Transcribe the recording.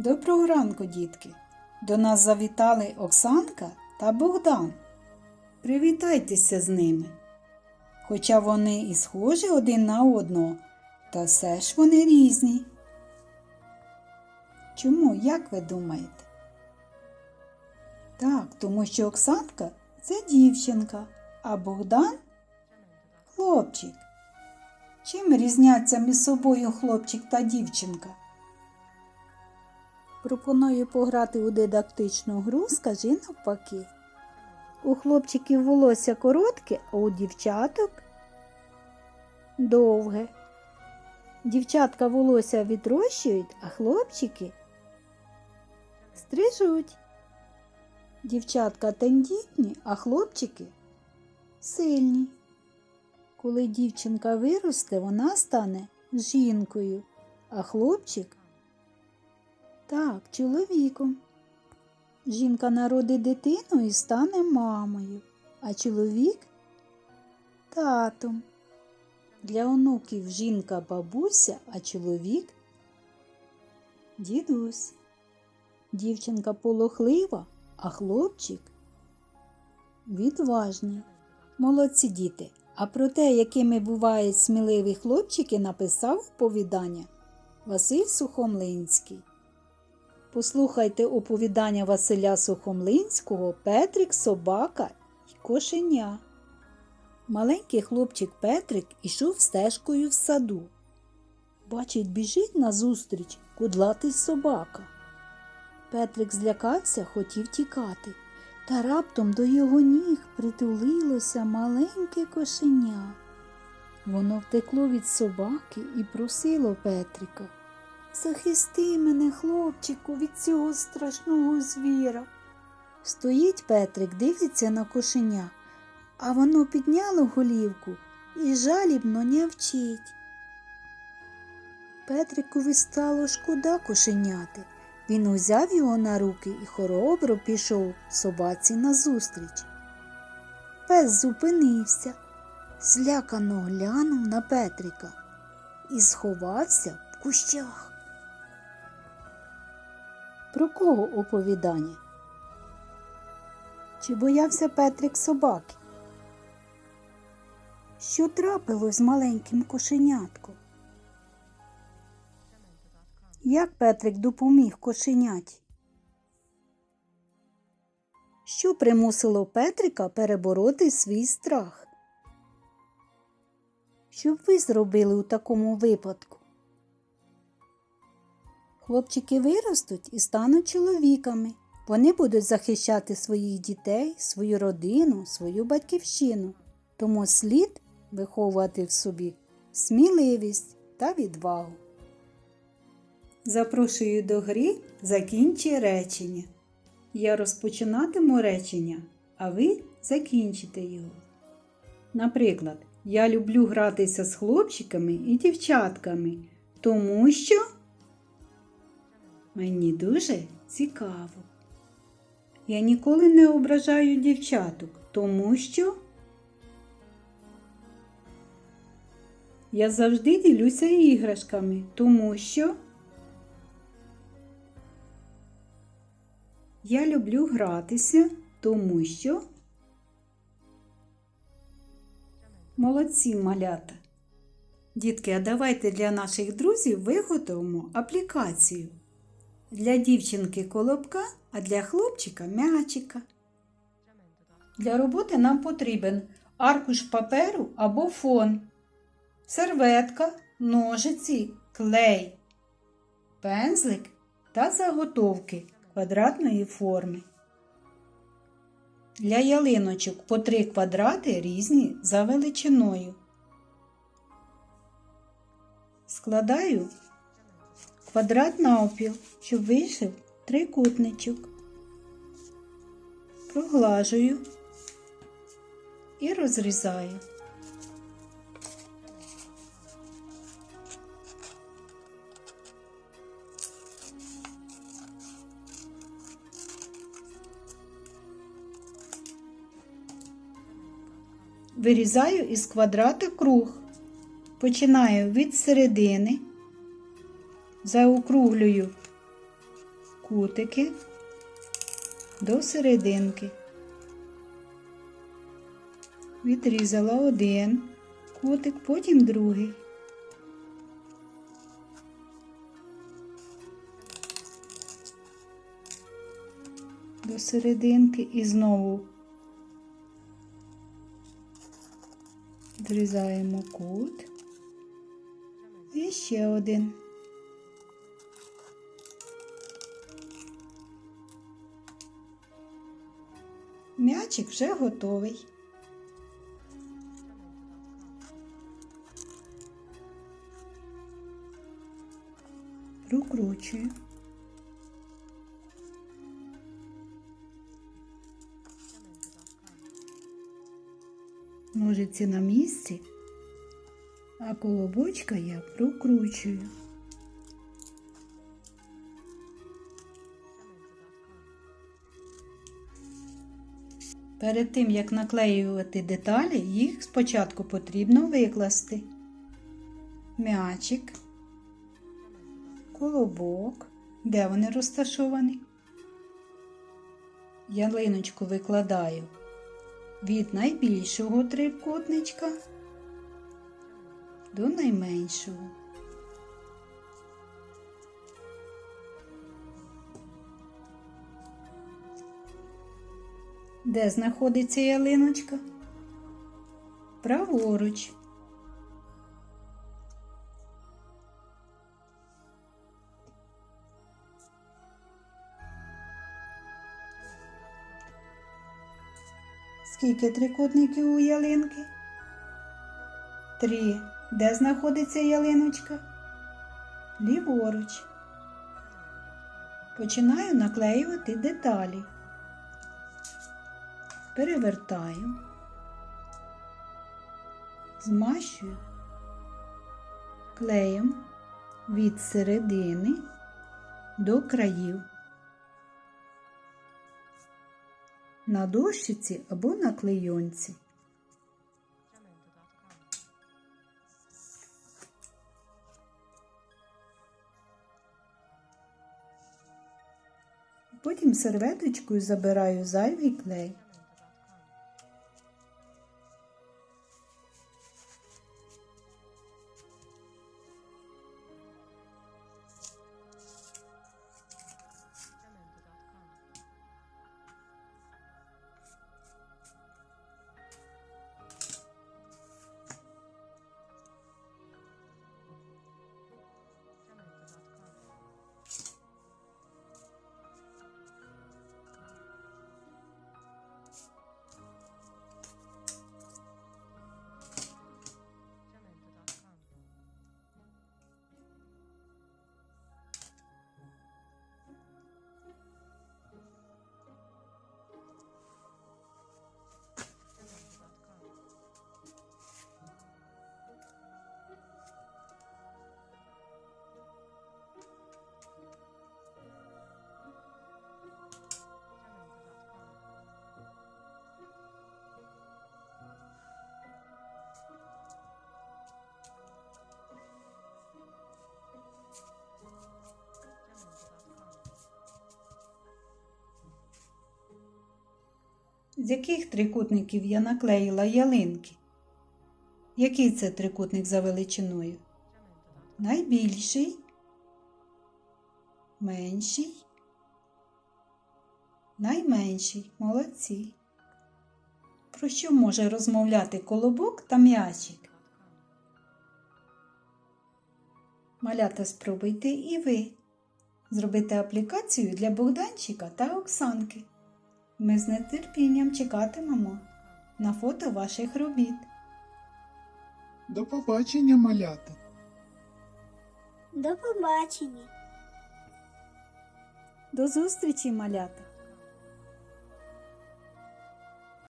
Доброго ранку, дітки! До нас завітали Оксанка та Богдан. Привітайтеся з ними. Хоча вони і схожі один на одного, та все ж вони різні. Чому, як ви думаєте? Так, тому що Оксанка це дівчинка, а Богдан хлопчик. Чим різняться між собою хлопчик та дівчинка? Пропоную пограти у дидактичну гру, скажи навпаки. У хлопчиків волосся коротке, а у дівчаток довге. Дівчатка волосся відрощують, а хлопчики стрижуть. Дівчатка тендітні, а хлопчики сильні. Коли дівчинка виросте, вона стане жінкою, а хлопчик так, чоловіком. Жінка народить дитину і стане мамою, а чоловік татом. Для онуків жінка бабуся, а чоловік дідусь. Дівчинка полохлива, а хлопчик відважний. Молодці діти. А про те, якими бувають сміливі хлопчики, написав оповідання Василь Сухомлинський. Послухайте оповідання Василя Сухомлинського Петрик, собака і кошеня. Маленький хлопчик Петрик ішов стежкою в саду. Бачить, біжить назустріч кудлатий собака. Петрик злякався, хотів тікати, та раптом до його ніг притулилося маленьке кошеня. Воно втекло від собаки і просило Петрика. Захисти мене, хлопчику, від цього страшного звіра. Стоїть Петрик, дивиться на кошеня, а воно підняло голівку і жалібно нявчить. Петрикові стало шкода кошеняти. Він узяв його на руки і хоробро пішов собаці назустріч. Пес зупинився, злякано глянув на Петрика і сховався в кущах. Про кого оповідання? Чи боявся Петрик собаки? Що трапилось з маленьким кошенятком? Як Петрик допоміг кошеняті? Що примусило Петрика перебороти свій страх? Що б ви зробили у такому випадку? Хлопчики виростуть і стануть чоловіками. Вони будуть захищати своїх дітей, свою родину, свою батьківщину. Тому слід виховувати в собі сміливість та відвагу. Запрошую до гри закінчи речення. Я розпочинатиму речення, а ви закінчите його. Наприклад, я люблю гратися з хлопчиками і дівчатками, тому що мені дуже цікаво. Я ніколи не ображаю дівчаток, тому що я завжди ділюся іграшками, тому що я люблю гратися, тому що молодці малята. Дітки, а давайте для наших друзів виготовимо аплікацію. Для дівчинки колобка, а для хлопчика м'ячика. Для роботи нам потрібен аркуш паперу або фон, серветка, ножиці, клей, пензлик та заготовки квадратної форми. Для ялиночок по три квадрати різні за величиною. Складаю квадрат навпіл, щоб вийшов трикутничок. Проглажую і розрізаю. Вирізаю із квадрата круг. Починаю від середини заокруглюю кутики до серединки. Відрізала один кутик, потім другий. До серединки і знову відрізаємо кут. І ще один. М'ячик вже готовий. Прокручую. Ножиці на місці, а колобочка я прокручую. Перед тим, як наклеювати деталі, їх спочатку потрібно викласти. М'ячик, колобок, де вони розташовані. Ялиночку викладаю від найбільшого трикутничка до найменшого. Де знаходиться ялиночка? Праворуч. Скільки трикутників у ялинки? Три. Де знаходиться ялиночка? Ліворуч. Починаю наклеювати деталі. Перевертаю, змащую клеєм від середини до країв. На дощиці або на клейонці. Потім серветочкою забираю зайвий клей. З яких трикутників я наклеїла ялинки? Який це трикутник за величиною? Найбільший, менший, найменший. Молодці. Про що може розмовляти колобок та м'ячик? Малята, спробуйте і ви зробити аплікацію для Богданчика та Оксанки. Ми з нетерпінням чекатимемо на фото ваших робіт. До побачення, малята! До побачення. До зустрічі, малята!